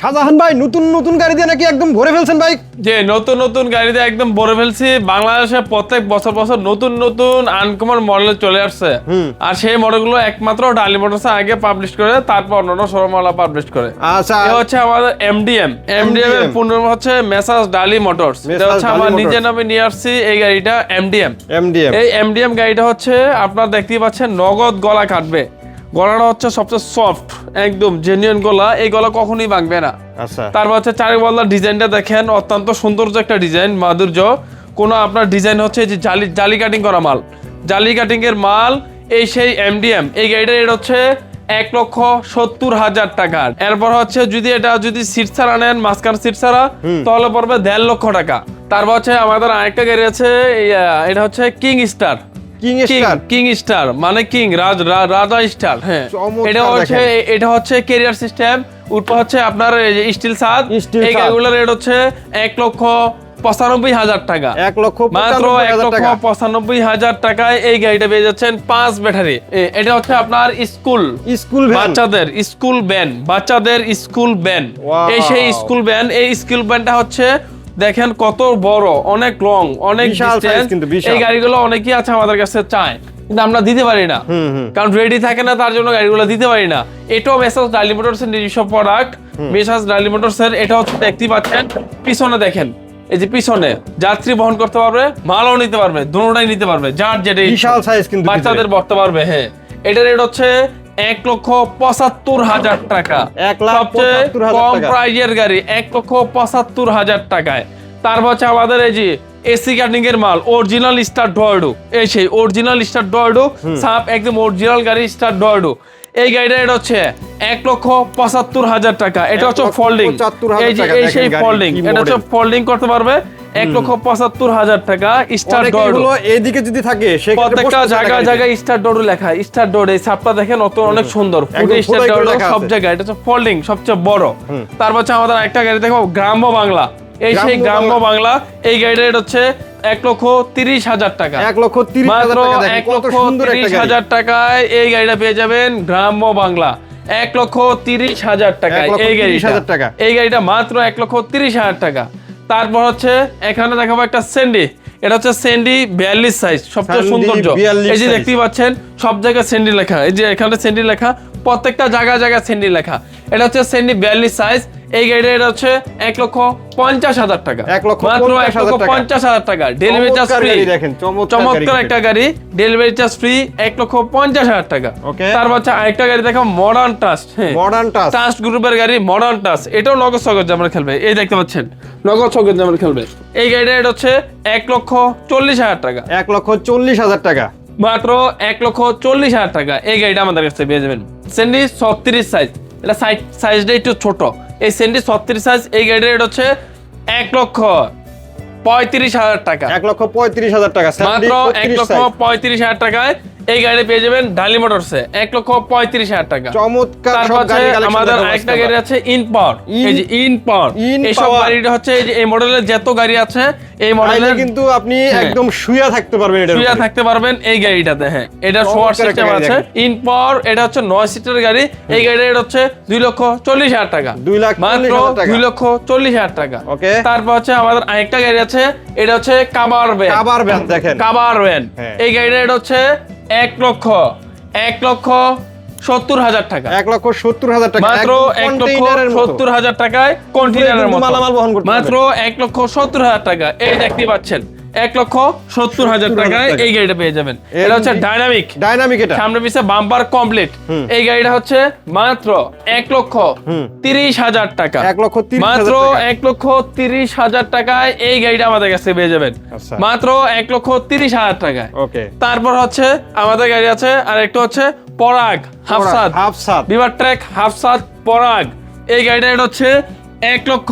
শাহজাহান ভাই নতুন নতুন গাড়ি দিয়ে নাকি একদম ভরে ফেলছেন বাইক যে নতুন নতুন গাড়িতে একদম ভরে ফেলছি। বাংলাদেশে প্রত্যেক বছর বছর নতুন নতুন আনকমন মডেল চলে আসছে। আর সেই মডেলগুলো একমাত্র ডালি মোটরস আগে পাবলিশ করে তারপর অন্যান্য শোরুমওয়ালা পাবলিশ করে। আচ্ছা। এ হচ্ছে আমাদের এমডিএম এমডিএম এর পূর্ণ নাম হচ্ছে মেসাস ডালি মোটরস এটা হচ্ছে আমার। নিজের নামে নিয়ে আসছি এই গাড়িটা এমডিএম এমডিএম এই এমডিএম গাড়িটা হচ্ছে আপনারা দেখতেই পাচ্ছেন নগদ গলা কাটবে। গলাটা হচ্ছে সবচেয়ে সফট একদম জেনুইন গলা। এই গলা কখনোই ভাঙবে না। আচ্ছা। তারপর হচ্ছে চারিপাল্লার ডিজাইনটা দেখেন অত্যন্ত সৌন্দর্য একটা ডিজাইন মাধুর্য। কোনো আপনার ডিজাইন হচ্ছে যে জালি জালি কাটিং করা মাল। জালি কাটিং এর মাল এই সেই এমডিএম এই গাড়িটার রেট হচ্ছে এক লক্ষ সত্তর হাজার টাকার এরপর হচ্ছে যদি এটা যদি সিট ছাড়া নেন মাঝখান সিট ছাড়া তাহলে পড়বে দেড় লক্ষ টাকা। তারপর হচ্ছে আমাদের আরেকটা গাড়ি আছে এটা হচ্ছে king star king star king star মানে কিং রাজ রাজা স্টার হ্যাঁ। এটা হচ্ছে এটা হচ্ছে কেরিয়ার সিস্টেম হচ্ছে আপনার স্টিল সাদ। এই। গাড়িগুলোর রেট হচ্ছে এক লক্ষ পঁচানব্বই হাজার টাকা। এক লক্ষ মাত্র এক লক্ষ পঁচানব্বই হাজার টাকায় এই গাড়িটা পেয়ে যাচ্ছেন পাঁচ ব্যাটারি। এটা হচ্ছে আপনার স্কুল স্কুল বাচ্চাদের স্কুল ব্যান বাচ্চাদের স্কুল ব্যান এই সেই স্কুল ব্যান এই স্কুল ব্যানটা হচ্ছে দেখেন কত বড় অনেক লং অনেক। এই গাড়িগুলো অনেকেই আছে আমাদের কাছে চায় কিন্তু আমরা দিতে পারি না। কারণ রেডি থাকে না তার জন্য গাড়িগুলো দিতে পারি না। এটাও মেসাজ ডালি মোটরস এর নিজস্ব প্রোডাক্ট মেসাজ ডালি মোটরস এর এটা হচ্ছে দেখতে পাচ্ছেন পিছনে দেখেন। এই যে পিছনে যাত্রী বহন করতে পারবে মালও নিতে পারবে দুটোটাই নিতে পারবে যার যেটা বিশাল সাইজ কিন্তু বাচ্চাদের বসতে পারবে হ্যাঁ। এটার রেট হচ্ছে এক লক্ষ পঁচাত্তর হাজার টাকা। এক লাখ কম প্রাইজের গাড়ি এক লক্ষ পঁচাত্তর হাজার টাকায়। তারপর হচ্ছে আমাদের এই যে এসি কাটিং এর মাল অরিজিনাল স্টার ডয়েডো এই সেই অরিজিনাল স্টার ডয়েডো সাপ একদম অরিজিনাল গাড়ি স্টার ডয়েডো এই গাড়িটা এটা হচ্ছে এক লক্ষ পঁচাত্তর হাজার টাকা। এটা হচ্ছে ফোল্ডিং এই যে এই সেই ফোল্ডিং এটা হচ্ছে। ফোল্ডিং করতে পারবে? এক লক্ষ পঁচাত্তর হাজার টাকা স্টার এগুলো এইদিকে যদি থাকে প্রত্যেকটা জায়গায় জায়গায় স্টার ডোর লেখা স্টার ডোর এই ছাপটা দেখেন অত অনেক সুন্দর। স্টার লেখা সব জায়গায় এটা হচ্ছে ফোল্ডিং সবচেয়ে বড়। তারপর হচ্ছে আমাদের একটা গাড়ি দেখো গ্রাম্য বাংলা। এই সেই গ্রাম্য বাংলা। এই গাড়িটা রেট হচ্ছে এক লক্ষ তিরিশ হাজার টাকা। এক লক্ষ তিরিশ এক লক্ষ তিরিশ হাজার টাকায় এই গাড়িটা পেয়ে যাবেন গ্রাম্য বাংলা। এক লক্ষ তিরিশ হাজার লক্ষ এই তিরিশ হাজার টাকা। এই গাড়িটা মাত্র এক লক্ষ তিরিশ হাজার টাকা। তারপর হচ্ছে এখানে দেখাবো একটা সেন্ডি এটা হচ্ছে সেন্ডি বিয়াল্লিশ সাইজ সবচেয়ে সুন্দর সৌন্দর্য। এই যে। দেখতেই পাচ্ছেন সব জায়গায় সেন্ডি লেখা। এই যে এখানে সেন্ডি লেখা প্রত্যেকটা জায়গায় জায়গায় সেন্ডি লেখা। এটা হচ্ছে সেন্ডি বিয়াল্লিশ সাইজ এই গাড়িটা এটা হচ্ছে এক লক্ষ পঞ্চাশ হাজার টাকা। এক লক্ষ মাত্র এক লক্ষ। পঞ্চাশ হাজার টাকা। ডেলিভারি চার্জ ফ্রি দেখেন, চমৎকার একটা গাড়ি। ডেলিভারি চার্জ ফ্রি এক লক্ষ পঞ্চাশ হাজার টাকা। তার হচ্ছে আরেকটা গাড়ি দেখো মডার্ন টাস্ট মডার্ন টাচ টাস্ট গ্রুপের গাড়ি মডার্ন টাস এটাও নগদ সগজ জামার খেলবে। এই দেখতে পাচ্ছেন নগদ সগজ জামার খেলবে। এই গাড়িটা এটা হচ্ছে এক লক্ষ চল্লিশ হাজার টাকা। এক লক্ষ চল্লিশ হাজার টাকা। মাত্র এক লক্ষ চল্লিশ হাজার টাকা। এই গাড়িটা আমাদের কাছে পেয়ে যাবেন। সেন্ডি ছত্রিশ সাইজ এটা সাইজ সাইজটা একটু ছোট। এই সেন্টি ছত্রিশ সাইজ এই গাড়ির রেট হচ্ছে এক লক্ষ পঁয়ত্রিশ হাজার টাকা। এক লক্ষ পঁয়ত্রিশ হাজার টাকা মাত্র এক লক্ষ পঁয়ত্রিশ হাজার টাকায় এই গাড়ি পেয়ে যাবেন ডালি মোটরসে এক লক্ষ পঁয়ত্রিশ হাজার টাকা। চমৎকার আমাদের গাড়ি আছে ইন পাওয়ার। এই যে ইন পাওয়ার। এইসব গাড়িটা হচ্ছে এই যে এই মডেলের যত গাড়ি আছে এই মডেলের কিন্তু আপনি হ্যাঁ। একদম শুয়ে থাকতে পারবেন এটা শুয়ে থাকতে পারবেন এই গাড়িটাতে হ্যাঁ এটা শোয়ার সিস্টেম আছে। দেখেন। ইন পাওয়ার এটা হচ্ছে নয় সিটের গাড়ি। এই গাড়িটা হচ্ছে দুই লক্ষ চল্লিশ হাজার টাকা। দুই লাখ মাত্র দুই লক্ষ চল্লিশ হাজার টাকা। Okay. তারপর হচ্ছে আমাদের আরেকটা গাড়ি আছে এটা হচ্ছে কাবার ভ্যান। আবার ব্যান দেখেন। কাবার ভ্যান। হ্যাঁ। এই গাড়িটা এটা হচ্ছে এক লক্ষ এক লক্ষ সত্তর হাজার টাকা। এক লক্ষ সত্তর হাজার টাকা। মাত্র এক লক্ষ সত্তর হাজার টাকায় কন্টেনারের মালামাল বহন করতে মাত্র এক লক্ষ সত্তর হাজার টাকা। এই দেখতে পাচ্ছেন এক লক্ষ সত্তর হাজার টাকায় এই গাড়িটা পেয়ে যাবেন। এটা হচ্ছে ডাইনামিক ডাইনামিক এটা। সামনে পিছে বাম্পার কমপ্লিট এই গাড়িটা হচ্ছে মাত্র এক লক্ষ তিরিশ হাজার টাকা। এক লক্ষ মাত্র এক লক্ষ তিরিশ হাজার টাকায় এই গাড়িটা আমাদের কাছে পেয়ে যাবেন। আচ্ছা। মাত্র এক লক্ষ তিরিশ হাজার টাকায়। ওকে। তারপর হচ্ছে আমাদের গাড়ি আছে আর একটা হচ্ছে পরাগ হাফসাদ। হাফ সাত বিবার ট্র্যাক হাফসাদ পরাগ। এই গাড়িটা এটা হচ্ছে এক লক্ষ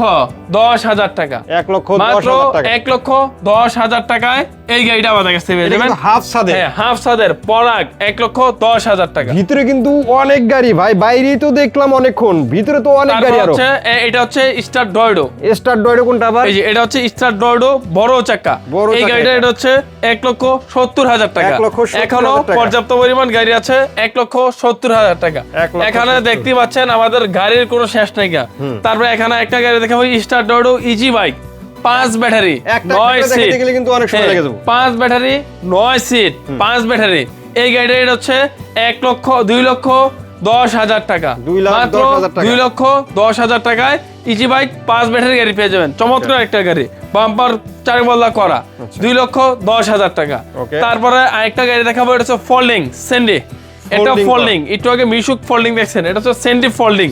দশ হাজার টাকা। এক লক্ষ মাত্র এক লক্ষ দশ হাজার টাকায় এই গাড়িটা আমাদের কাছ পেয়ে যাবেন। হাফ সাদে হ্যাঁ হাফ সাদের পরাগ এক লক্ষ দশ হাজার টাকা। ভিতরে কিন্তু অনেক গাড়ি ভাই বাইরেই তো দেখলাম অনেকক্ষণ। ভিতরে তো অনেক গাড়ি আরও। এটা হচ্ছে স্টার ডয়ডো। স্টার ডয়েড কোনটা আবার? এই যে এটা হচ্ছে স্টার ডয়ডো বড় চাকা। এই গাড়িটা এটা। হচ্ছে এক লক্ষ সত্তর হাজার টাকা। এখনও পর্যাপ্ত পরিমাণ গাড়ি আছে এক লক্ষ সত্তর হাজার টাকা। এখানে দেখতে পাচ্ছেন আমাদের গাড়ির কোনো শেষ নাই তারপরে এখানে একটা গাড়ি দেখা হয় স্টার ডয়ডো ইজি বাইক পাঁচ ব্যাটারি নয় সিট কিন্তু অনেক সময় হ্যাঁ, লেগে যাবে। পাঁচ ব্যাটারি নয় সিট পাঁচ ব্যাটারি। এই গাড়িটা হচ্ছে এক লক্ষ দুই লক্ষ দশ হাজার টাকা। মাত্র। দুই লক্ষ দশ হাজার টাকায় ইজি বাইক পাঁচ ব্যাটারি গাড়ি পেয়ে যাবেন। চমৎকার একটা গাড়ি। বাম্পার চার বল্লা করা দুই লক্ষ দশ হাজার টাকা. তারপরে আরেকটা গাড়ি দেখাবো এটা হচ্ছে ফোল্ডিং সেন্ডি এটা ফোল্ডিং একটু আগে মিশুক ফোল্ডিং দেখছেন। এটা হচ্ছে সেন্ডি ফোল্ডিং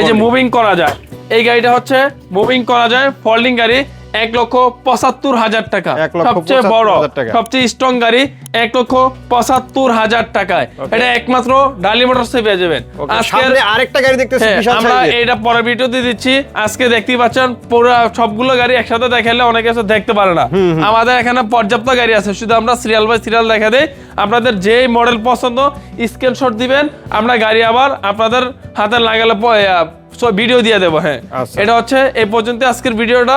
এই যে মুভিং করা যায়। এই গাড়িটা হচ্ছে মুভিং করা যায়। ফোল্ডিং গাড়ি এক লক্ষ পঁচাত্তর হাজার টাকা। সবচেয়ে বড় সবচেয়ে স্ট্রং গাড়ি এক লক্ষ পঁচাত্তর হাজার টাকায়। এটা একমাত্র ডালি মোটরসে পেয়ে যাবেন। আরেকটা গাড়ি দেখতেছি হ্যাঁ, আমরা এটা পরের ভিডিওতে দিচ্ছি। আজকে দেখতেই পাচ্ছেন পুরো সবগুলো গাড়ি একসাথে দেখালে অনেকে আছে দেখতে পারে না। আমাদের এখানে পর্যাপ্ত গাড়ি আছে শুধু আমরা সিরিয়াল বাই সিরিয়াল দেখা দেই। আপনাদের যে মডেল পছন্দ স্ক্রিনশট দিবেন আমরা গাড়ি আবার আপনাদের হাতে লাগালে ভিডিও দিয়ে দেবো হ্যাঁ। আচ্ছা। এটা হচ্ছে এই পর্যন্ত আজকের ভিডিওটা